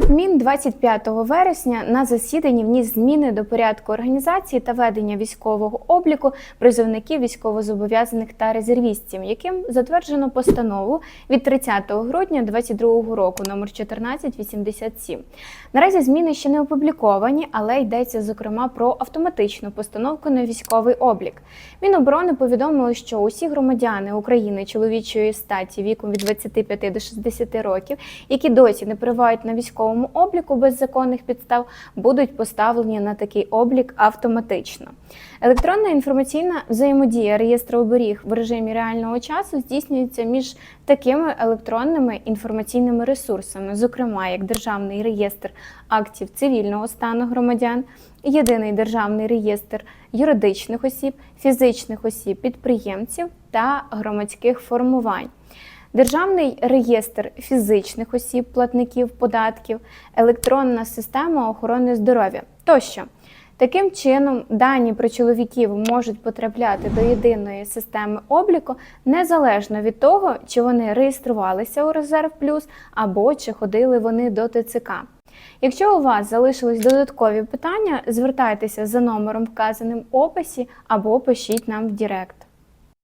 Кабмін 25 вересня на засіданні вніс зміни до порядку організації та ведення військового обліку призовників військовозобов'язаних та резервістів, яким затверджено постанову від 30 грудня 2022 року номер 1487. Наразі зміни ще не опубліковані, але йдеться зокрема про автоматичну постановку на військовий облік. Міноборони повідомило, що усі громадяни України чоловічої статі віком від 25 до 60 років, які досі не перебувають на військовому обліку без законних підстав, будуть поставлені на такий облік автоматично. Електронна інформаційна взаємодія реєстру оберіг в режимі реального часу здійснюється між такими електронними інформаційними ресурсами, зокрема як Державний реєстр актів цивільного стану громадян, єдиний державний реєстр юридичних осіб, фізичних осіб, підприємців та громадських формувань. Державний реєстр фізичних осіб, платників податків, електронна система охорони здоров'я тощо. Таким чином, дані про чоловіків можуть потрапляти до єдиної системи обліку незалежно від того, чи вони реєструвалися у Резерв Плюс або чи ходили вони до ТЦК. Якщо у вас залишились додаткові питання, звертайтеся за номером, вказаним в описі, або пишіть нам в Директ.